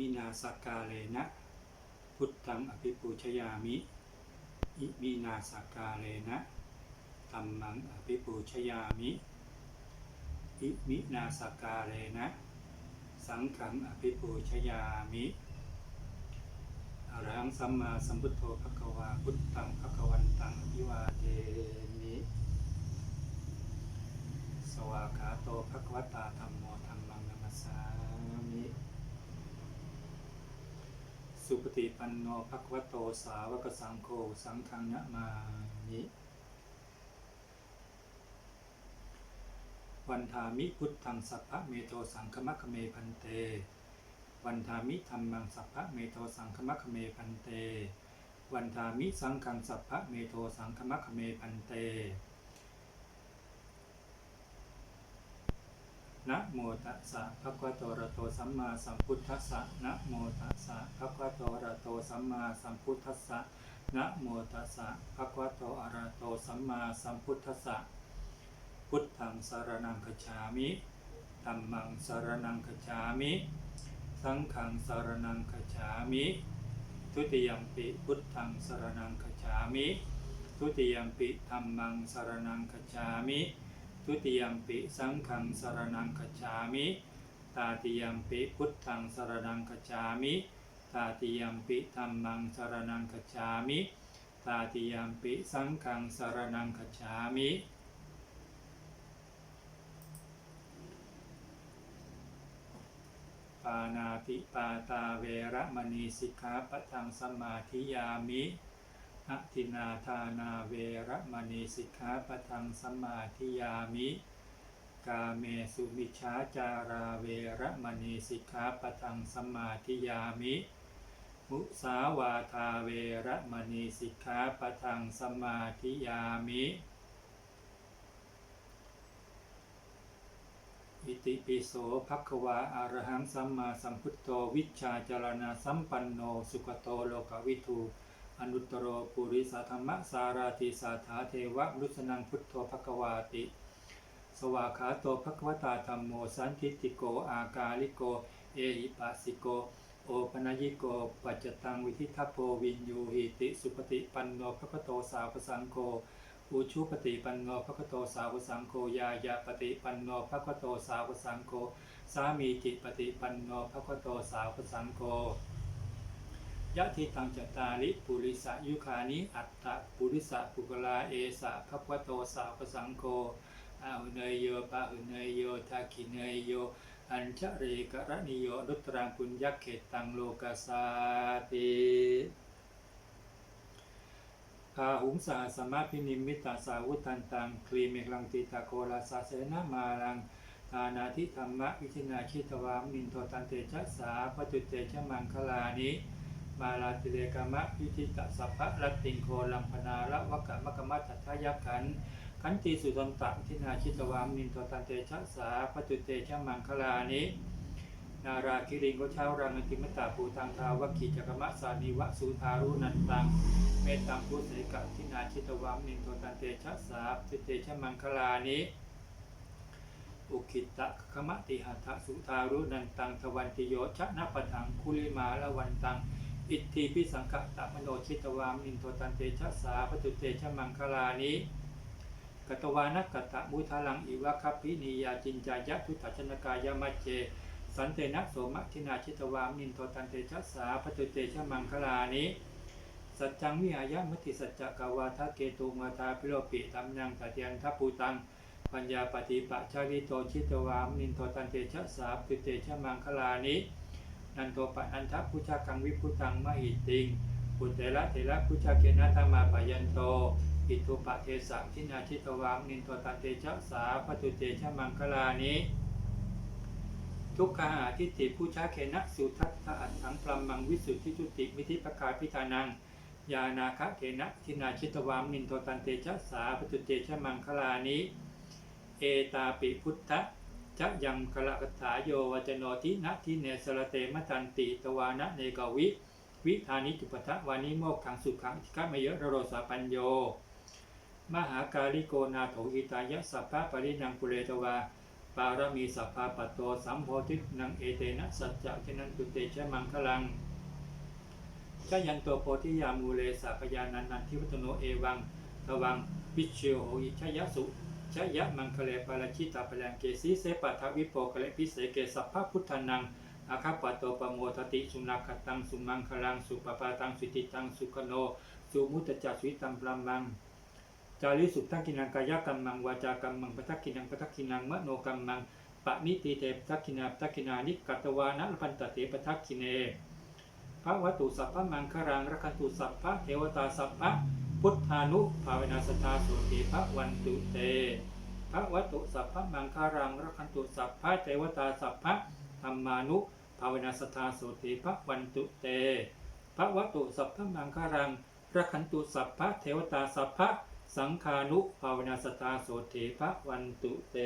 มินาสกาเลนะ พุทธังอภิปูชยามิ อิมินาสกาเลนะธัมมังอภิปูชยามิ อิมินาสกาเลนะ สังฆังอภิปูชยามิอรหังสัมมาสัมพุทโธภควาพุทธังภควันตังอภิวาเทมิสวากาโตภควตาธรรมโมธรรมังนัมสามิ สุปฏิปันโนภควโตสาวกสังโฆสังฆังนะมามิวันทามิพุทธังสัพพะเมโทสังคมะคเมพันเต วันทามิธรรมังสัพพะเมโทสังคมะคเมพันเต วันทามิสังฆังสัพพะเมโทสังคมะคเมพันเต นะโมตัสสะภะคะวะโตอะระโตสัมมาสัมพุทธัสสะนะโมตัสสะภะคะวะโตอะระโตสัมมาสัมพุทธัสสะนะโมตัสสะภะคะวะโตอะระโตสัมมาสัมพุทธัสสะพุทธังสารนังคจามิธัมมังสารนังคจามิ สังฆังสารนังคจามิ ทุติยมปิพุทธังสารนังคจามิ ทุติยมปิธัมมังสารนังคจามิ ทุติยมปิสังฆังสารนังคัจฉามิ ตาติยมปิพุทธังสารนังคัจฉามิตาติยมปิธัมมังสารนังคัจฉามิ ตาติยมปิสังฆังสารนังคัจฉามิปานาติปาตาเวระมณีสิกขาปะทังสมาธิยามิ อะทินาทานาเวระมณีสิกขาปทังสมาธิยามิ กาเมสุมิชาจาราเวระมณีสิกขาปทังสมาธิยามิ มุสาวาทาเวระมณีสิกขาปทังสมาธิยามิอิติปิโสภควาอารหังสัมมาสัมพุทโธวิชชาจารณาสัมปันโนสุขโตโลกวิทู อนุตตรโรปุริสธรรมสาราติสาธาเทวะรุสนังพุทโธภควาติ สวากขาโตภควตาธรรมโมสันทิติโกอากาลิโก เอหิปัสสิโก โอปนัญิโก ปัจจตังวิทิทัพโพวินยูหิติสุปฏิปันโนภควโตสาวกสังโฆอุชุปฏิปันโนภควโตสาวกสังโฆยายาปฏิปันโนภควโตสาวกสังโฆสามีจิตปฏิปันโนภควโตสาวกสังโฆ ยะทิตังจตาริปุริสะยุคานิอัตตะปุริสะปุกลาเอสะภควโตสาวกสังโฆอาหุเนยโยปะหุเนยโยทาคิเนยโย อัญชเรกรณิโยรุตรังปุญญเขตตังโลกาสาติพาหุงสาสมาพินิมิตาสาวุตันตังคลีเมกลังติตาโคลาสาเสนามาลังทานาทิธรรมะวิชินาชิตวามนินโทตันเตชะสาปตุเตชะมังคลานิ มาลาติเลกามะพิธิตะสัพพะรัตติงโคลัมพนาละวะกะมะกะมะทัทยักขันขันติสุตันตะทินาชิตวามนินโทตันเตชะสาปตุเตชะมังคลานินาราคิริงโกเช้ารังติมตาภูตังทาวกิจักรมะสานิวะสุทารุนันตังเมตตังพุทธิกะทินาชิตวามนินโทตันเตชะสาปตุเตชะมังคลานิอุคิตะขมะติหัตถสุทารุนันตังทวันติโยชนะปะทังคุลิมาละวันตัง อิทธิพิสังขตะมโนชิตวามินโทตันเตชะสาปตุเตชะมังคลานิกตวานักกตะมุทาลังอิวะคัพพินียาจินจายะทุตัชนกายามัจเจ สันเตนะโสมะทินาชิตวามินโทตันเตชะสาปตุเตชะมังคลานิสัจจังวิหายะมติสัจจกวาทะเกตุมาทาพิโรปิตัมยังตติยันทัปูตัง ปัญญาปฏิปะชาลิโตชิตวามินโทตันเตชะสาปตุเตชะมังคลานิ นันโตปะอันทะพุชากังวิพุตังมหิติงปุตเตระเทระพุชาเกนะธรรมาปยันโตอิทุปะเทสะทินาชิตวามนินโทตันเตชะสาปตุเตชะมังคลานิทุกขาหาทิฏฐิผู้ชาเคนะสุทัตถะอัตถังปรมังวิสุทธิจุติมิธิปกาพิธานังยานาคะเกนะทินาชิตวามนินโทตันเตชะสาปตุเตชะมังคลานิเอตาปิพุทธะ จะยังกละกถาโยวจโนทินะทิเนสระเตมตันติตวานะเนกวิวิธานิจุปทะวานิโมกขังสุขังทิกะเยะระโรสาปัญโย มหากาลิโกนาโถอิตายะสัพพะปรินังปุเรตวา ปารมีสัพพาปัตโตสัมโพธินังเอเตนะสัจจะเนันตุเตชะมังคลังชยันตัวโพธิยามูเลสัพยานันนันทิวัตโนเอวังทวังวิเชียวโหอิชยสุ ชยะมังคเลปาราชิตาปลังเกสีเสปัทวิโปกเลพิเศเกสัพพะพุทธนังอาคาปโตปโมทติสุนัขตังสุมังคลังสุปปาตังสุติตังสุขโนสุมุตจัสุวิตังปรามังจาริสุทักกินังกายกรรมังวาจากรรมังปทักกินังปทักกินังมโนกรรมังปะมิติเตปทักกินาปทักกินานิกัตวานะพันตเตปทักกิเนพระวัตุสัพพะมังครังรักันตุสัพพะเทวตาสัพพะ พุทธานุภาเวนาสตาสุติพระวันตุเตพระวัตุสัพพะมังคารังรักันตุสัพพะเทวตาสัพพะธรรมานุภาเวนัสทธาโสติพระวันตุเตพระวัตุสัพพะมังคารังรักันตุสัพพะเทวตาสัพพะสังคานุภาเวนัสทธาโสติพระวันตุเต